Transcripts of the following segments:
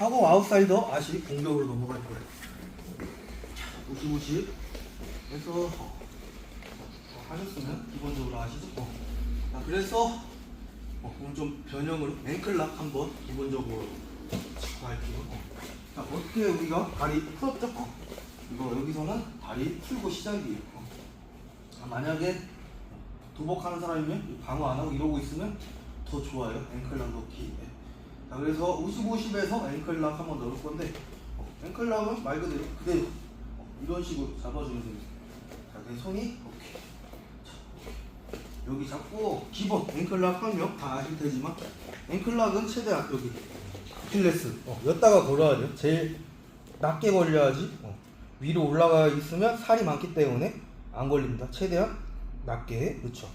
하고 아웃사이더 아시 공격으로 넘어갈 거예요. 우시우시 해서 어, 어, 하셨으면 기본적으로 아시죠? 어. 자, 그래서 어, 오늘 좀 변형으로 앵클락 한번 기본적으로 짚고 할게요. 어. 자, 어떻게 우리가 다리 풀었죠? 어. 이거 여기서는 다리 풀고 시작이에요. 어. 자, 만약에 도복하는 사람이면 방어 안 하고 이러고 있으면 더 좋아요. 앵클락 넣기. 네. 자, 그래서 50, 50에서 앵클락 한번 넣을 건데 어, 앵클락은 말 그대로 그대로 어, 이런 식으로 잡아주면 됩니다. 자, 내 손이 오케이. 자, 여기 잡고 기본 앵클락 하면 다 아실 테지만 앵클락은 최대한 여기 필레스 어, 여기다가 걸어야 돼요. 제일 낮게 걸려야지 어, 위로 올라가 있으면 살이 많기 때문에 안 걸립니다. 최대한 낮게 그렇죠.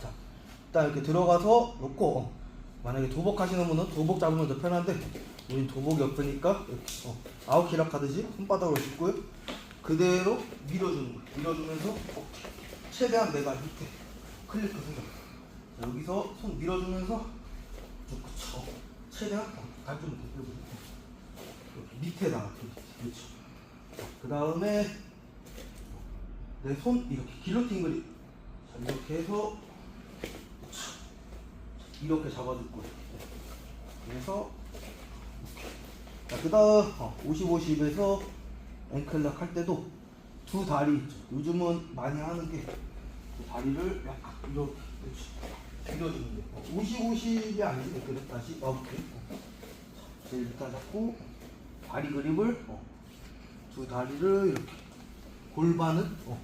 자, 일단 이렇게 들어가서 놓고 어, 만약에 도복 하시는 분은 도복 잡으면 더 편한데 우린 도복이 없으니까 어, 아웃키락 하듯이 손바닥으로 짚고요. 그대로 밀어주는 거예요. 밀어주면서 어, 최대한 내가 밑에 클리크 생각. 자, 여기서 손 밀어주면서 쭉 그쵸. 최대한 어, 발좀 밑에다가 그렇죠. 그 다음에 내 손 이렇게 길로틴 그립 자, 이렇게 해서 이렇게 잡아줄 거예요. 그래서 자, 그 다음 어, 50, 50에서 앵클락 할 때도 두 다리 있죠. 요즘은 많이 하는 게그 다리를 약간 이렇게. 밀어주는 게 어, 50, 50이 아니지 그래 다시 아, 오케이 어. 자, 제일 일단 잡고 다리 그립을 어, 두 다리를 이렇게 골반은 어,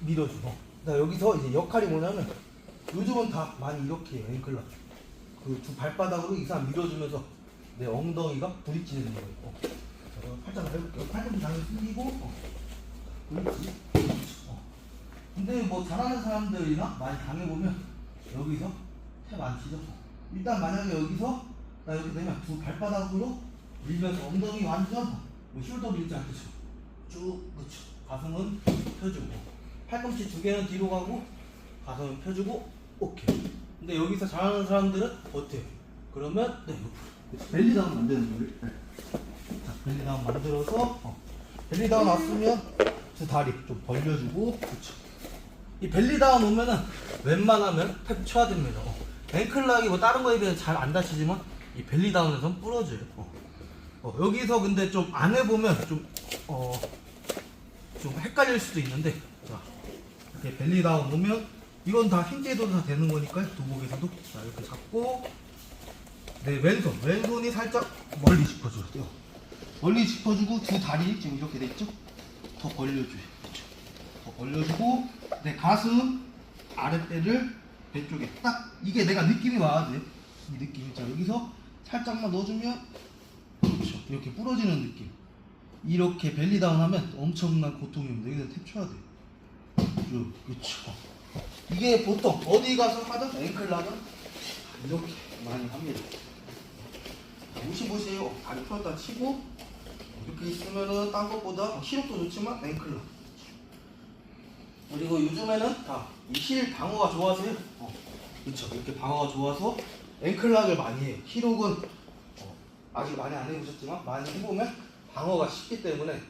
밀어주고 나 여기서 이제 역할이 뭐냐면 요즘은 다 많이 이렇게 해요 앵클락 그두 발바닥으로 이 사람 밀어주면서 내 엉덩이가 부딪히는 거예요. 어. 자, 그럼 팔짱 해볼게요. 팔꿈치 당연히 숙이고 어. 그렇지. 어. 근데 뭐 잘하는 사람들이나 많이 당해보면 여기서 탭안 치죠? 일단 만약에 여기서 나 이렇게 되면 두 발바닥으로 밀면서 엉덩이 완전 뭐 숄더 밀지 않듯이 쭉 그쵸 가슴은 펴주고 팔꿈치 두 개는 뒤로 가고 가슴은 펴주고 오케이 근데 여기서 잘하는 사람들은 어때요? 그러면 네 옆으로 벨리 다운 만드는 거예요 네. 자 벨리 다운 만들어서 어. 벨리 다운 왔으면 두 다리 좀 벌려주고 그쵸 이 벨리 다운 오면은 웬만하면 탭 쳐야 됩니다 어. 앵클락이 뭐 다른 거에 비해 잘 안 다치지만 이 벨리 다운에선 부러져요 어. 어, 여기서 근데 좀 안 해보면 좀, 어, 좀 헷갈릴 수도 있는데, 자, 이렇게 벨리 다운 오면, 이건 다 힘제도 다 되는 거니까요, 도복에서도. 자, 이렇게 잡고, 네, 왼손. 왼손이 살짝 멀리 짚어줘야 돼요. 멀리 짚어주고, 두 다리, 지금 이렇게 돼 있죠? 더 벌려줘요. 그렇죠? 더 벌려주고, 내 가슴 아랫배를 왼쪽에 딱, 이게 내가 느낌이 와야 돼. 이 느낌이. 자, 여기서 살짝만 넣어주면, 그렇죠. 이렇게 부러지는 느낌. 이렇게 벨리 다운 하면 엄청난 고통입니다. 여기다 탭 쳐야 돼. 쭉, 그렇죠. 이게 보통 어디 가서 하든 앵클락은 이렇게 많이 합니다. 무시 보세요. 다리 풀었다 치고 이렇게 있으면은 딴 것보다 시력도 좋지만 앵클락. 그리고 요즘에는 다 힐 방어가 좋아서요. 어, 그렇죠. 이렇게 방어가 좋아서 앵클락을 많이 해요. 히록은 어, 아직 많이 안 해보셨지만 많이 해보면 방어가 쉽기 때문에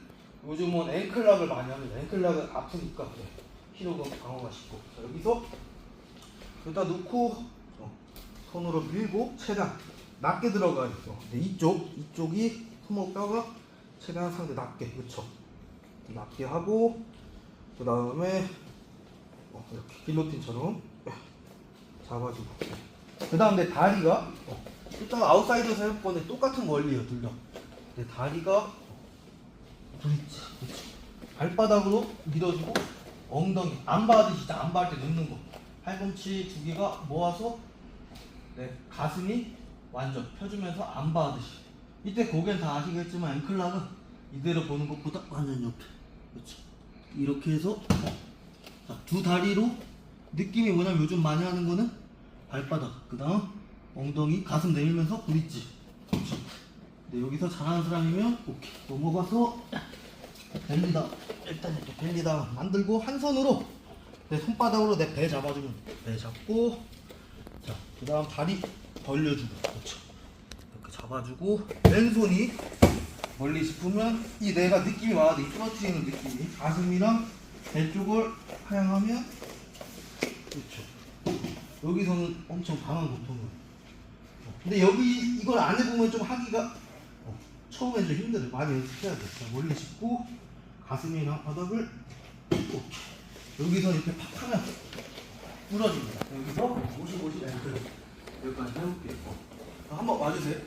요즘은 앵클락을 많이 합니다. 앵클락은 아프니까 그래. 10kg 강화하시고. 자, 여기서 여기다 놓고 어, 손으로 밀고 최대한 낮게 들어가야죠 이제 어, 이쪽 이쪽이 손목 뼈가 최대한 상대 낮게 그쵸? 낮게 하고 그 다음에 어, 이렇게 길로틴처럼 예, 잡아주고. 그 다음에 다리가 어, 일단 아웃사이드에서 해볼 건데 똑같은 원리예요 둘다. 다리가 어, 브릿지 그쵸? 발바닥으로 밀어주고 엉덩이 안 진짜 안 받을 때 넣는 거. 팔꿈치 두 개가 모아서 내 가슴이 완전 펴주면서 안 받듯이 이때 고개는 다 아시겠지만 앵클락은 이대로 보는 것보다 완전 옆에. 그렇죠. 이렇게 해서 자, 두 다리로 느낌이 뭐냐면 요즘 많이 하는 거는 발바닥 그 다음 엉덩이 가슴 내밀면서 브릿지 그렇죠. 근데 여기서 잘하는 사람이면 오케이. 넘어가서 벨리다 일단 이렇게 벨리다 만들고 한 손으로 내 손바닥으로 내 배 잡아주면 배 잡고 자 그 다음 다리 벌려주고 그렇죠 이렇게 잡아 잡아주고 왼손이 멀리 짚으면 이 내가 느낌이 와야 돼. 이 떨어뜨리는 느낌이 가슴이랑 배 쪽을 하향하면 그렇죠. 여기서는 엄청 강한 고통을. 어, 근데 여기 이걸 안 해보면 좀 하기가 어, 처음엔 좀 힘들어요. 많이 연습해야 돼. 자, 멀리 짚고 가슴이랑 바닥을 어, 여기서 이렇게 팍 하면 부러집니다. 여기서 50, 50 앵클 여기까지 해볼게요. 어. 한번 와주세요.